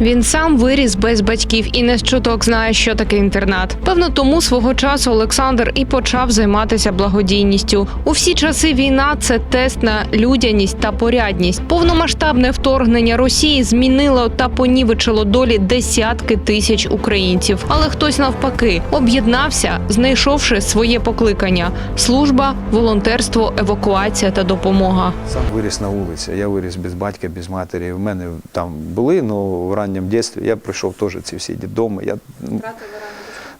Він сам виріс без батьків і не з чуток знає, що таке інтернат. Певно, тому свого часу Олександр і почав займатися благодійністю. У всі часи війна це тест на людяність та порядність. Повномасштабне вторгнення Росії змінило та понівечило долі десятки тисяч українців. Але хтось навпаки об'єднався, знайшовши своє покликання: служба, волонтерство, евакуація та допомога. Сам виріс на вулиці. Я виріс без батька, без матері. В мене там були, але в ранньому дитинстві я пройшов теж ці всі дідоми. Я ну,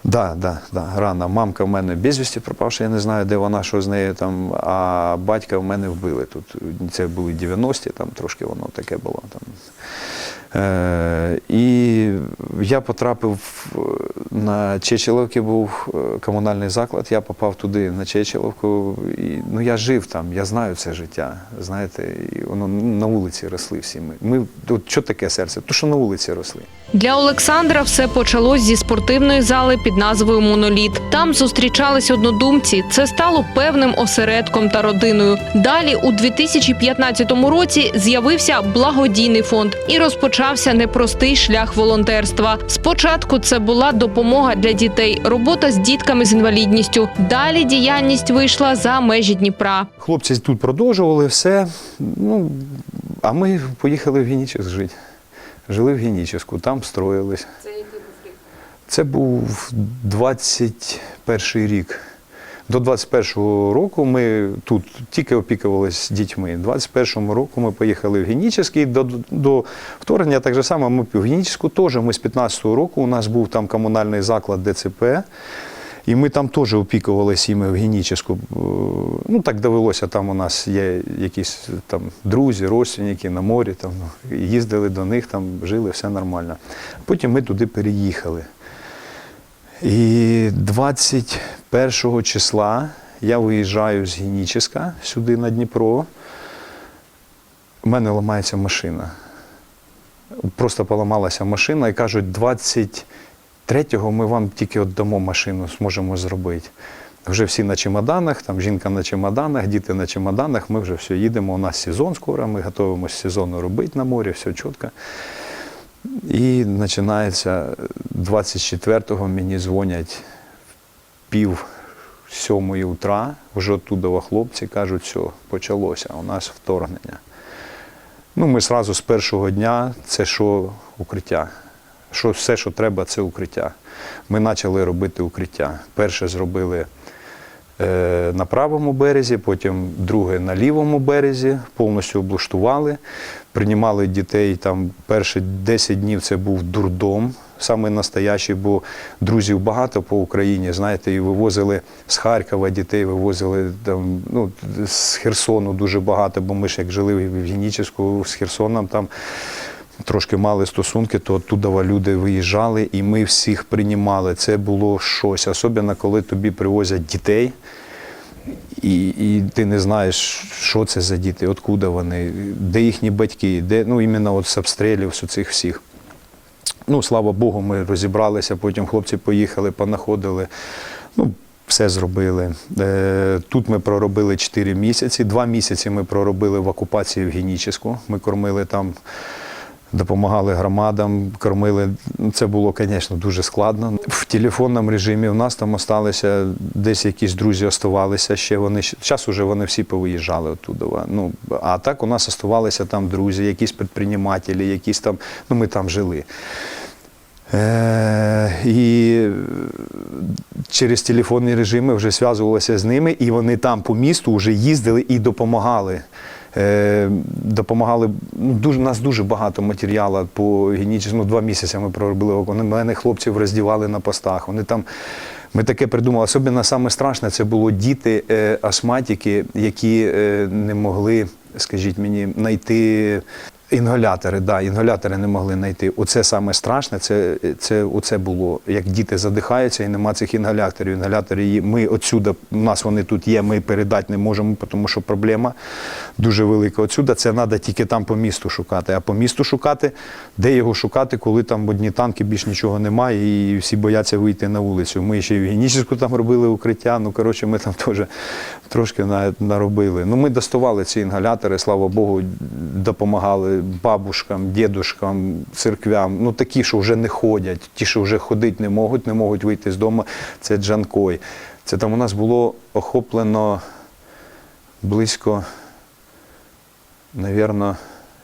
Да, да, да, рано. Мамка в мене безвісті пропавши, я не знаю, де вона, що з нею там, а батька в мене вбили тут. Це були 90-ті, там трошки воно таке було. Там. Е, і я потрапив на Чечеловці, був е, комунальний заклад, я попав туди на Чечеловку. І, ну, я жив там, я знаю це життя. Знаєте, і воно на вулиці росли всі ми. ми от, що таке серце? То, що на вулиці росли. Для Олександра все почалось зі спортивної зали під назвою Моноліт. Там зустрічались однодумці. Це стало певним осередком та родиною. Далі, у 2015 році, з'явився благодійний фонд і розпочався непростий шлях волонтерства. Спочатку це була допомога для дітей, робота з дітками з інвалідністю. Далі діяльність вийшла за межі Дніпра. Хлопці тут продовжували все. Ну, а ми поїхали в Генічес жити. Жили в Геніческу, там строїлись. Це який був рік? Це був 21 рік. До 21-го року ми тут тільки опікувалися дітьми. В 21-му року ми поїхали в Генічеський. До, до вторгнення так же само ми в Геніческу теж. Ми з 15-го року у нас був там комунальний заклад ДЦП. І ми там теж опікувалися в Геніческу. Ну так довелося, там у нас є якісь там друзі, родственники на морі, там ну, їздили до них, там жили, все нормально. Потім ми туди переїхали. І 21 числа я виїжджаю з Геніческа сюди на Дніпро. У мене ламається машина. Просто поламалася машина і кажуть, 23-го ми вам тільки віддамо машину, зможемо зробити. Вже всі на чемоданах, там жінка на чемоданах, діти на чемоданах, ми вже все їдемо. У нас сезон скоро, ми готуємося сезону робити на морі, все чітко. І починається 24-го мені дзвонять пів сьомої утра, вже оттуда хлопці кажуть, все, почалося, у нас вторгнення. Ну, ми одразу з першого дня це що укриття. Що все, що треба, це укриття. Ми почали робити укриття. Перше зробили на правому березі, потім друге на лівому березі, повністю облаштували. Приймали дітей там перші 10 днів це був дурдом, саме настоящий, бо друзів багато по Україні, знаєте, і вивозили з Харкова дітей, вивозили там, ну, з Херсону дуже багато, бо ми ж як жили в Генічеську, з Херсоном там трошки мали стосунки, то оттуда люди виїжджали і ми всіх приймали. Це було щось, особливо коли тобі привозять дітей. І, і ти не знаєш, що це за діти, откуда вони, де їхні батьки, де ну іменно от з обстрілів з цих всіх. Ну, слава Богу, ми розібралися, потім хлопці поїхали, понаходили. Ну, все зробили. Е, Тут ми проробили 4 місяці. Два місяці ми проробили в окупації в Генічеську. Ми кормили там, допомагали громадам, кормили. Це було, звісно, дуже складно. В телефонному режимі в нас там осталися, десь якісь друзі оставалися ще. Вони зараз уже вони всі повиїжджали оттуда. Ну, а так у нас оставалися там друзі, якісь підприємателі, якісь там, ну ми там жили. Е, і через телефонні режими вже зв'язувалися з ними, і вони там по місту вже їздили і допомагали. Е, допомагали ну, дуже, нас дуже багато матеріалу по генічному. Два місяці ми проробили. Вони мене хлопців роздівали на постах. Вони там. Ми таке придумали. Особливо саме страшне це було діти е, астматики, які е, не могли, скажіть мені, знайти Інгалятори, да, інгалятори не могли знайти. Оце саме страшне, це, це оце було. Як діти задихаються і нема цих інгаляторів. Інгалятори. Ми отсюда, у нас вони тут є, ми передати не можемо, тому що проблема дуже велика. Отсюда це треба тільки там по місту шукати. А по місту шукати, де його шукати, коли там одні танки більш нічого немає, і всі бояться вийти на вулицю. Ми ще в Генічеську там робили укриття. Ну коротше, ми там теж трошки на- наробили. Ну ми доставали ці інгалятори, слава Богу, допомагали бабушкам, дідушкам, церквям, ну такі, що вже не ходять, ті, що вже ходити не можуть, не можуть вийти з дому, це Джанкой. Це там у нас було охоплено близько, навірно,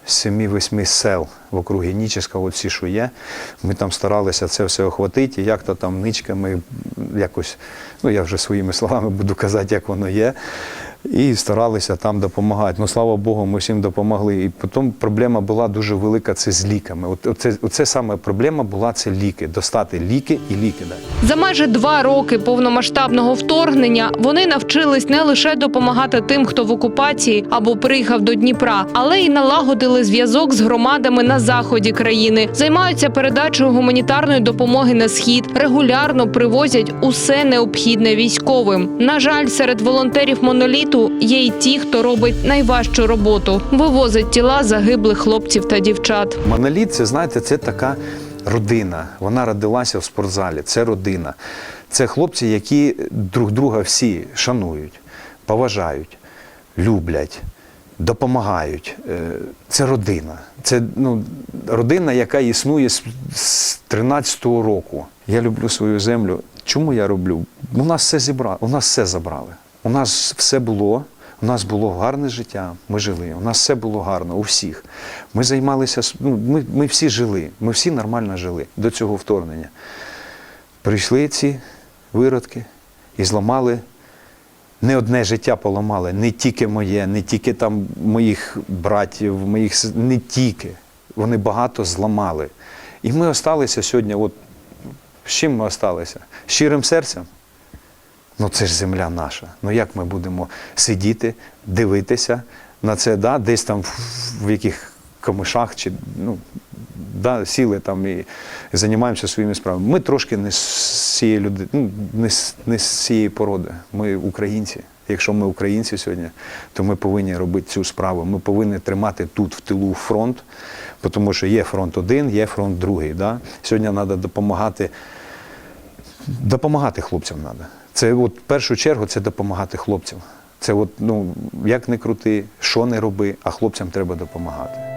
7-8 сел в округі Ніческа, от всі, що є. Ми там старалися це все охватити, і як-то там ничками якось, ну я вже своїми словами буду казати, як воно є. І старалися там допомагати. Ну, слава Богу, ми всім допомогли. І потім проблема була дуже велика це з ліками. От, оце, оце саме проблема була це ліки. Достати ліки і ліки дати. За майже два роки повномасштабного вторгнення вони навчились не лише допомагати тим, хто в окупації або приїхав до Дніпра, але й налагодили зв'язок з громадами на заході країни, займаються передачею гуманітарної допомоги на схід, регулярно привозять усе необхідне військовим. На жаль, серед волонтерів моноліту є й ті, хто робить найважчу роботу вивозить тіла загиблих хлопців та дівчат. Моноліт, це знаєте, це така родина. Вона родилася в спортзалі. Це родина. Це хлопці, які друг друга всі шанують, поважають, люблять, допомагають. Е, Це родина. Це ну, родина, яка існує з- з 13-го року. Я люблю свою землю. Чому я роблю? У нас все зібрали, у нас все забрали. У нас все було. У нас було гарне життя, ми жили. У нас все було гарно, у всіх. Ми займалися, ну, ми, ми всі жили, ми всі нормально жили до цього вторгнення. Прийшли ці виродки і зламали, не одне життя поламали, не тільки моє, не тільки там моїх братів, моїх не тільки. Вони багато зламали. І ми осталися сьогодні, от з чим ми осталися? Щирим серцем. Ну це ж земля наша. Ну як ми будемо сидіти, дивитися на це, да, десь там в, яких камишах чи ну, да, сіли там і займаємося своїми справами. Ми трошки не з цієї люди, ну, не, з- не з цієї породи. Ми українці. Якщо ми українці сьогодні, то ми повинні робити цю справу. Ми повинні тримати тут в тилу фронт, тому що є фронт один, є фронт другий. Да? Сьогодні треба допомагати допомагати хлопцям треба. Це от в першу чергу це допомагати хлопцям. Це от, ну, як не крути, що не роби, а хлопцям треба допомагати.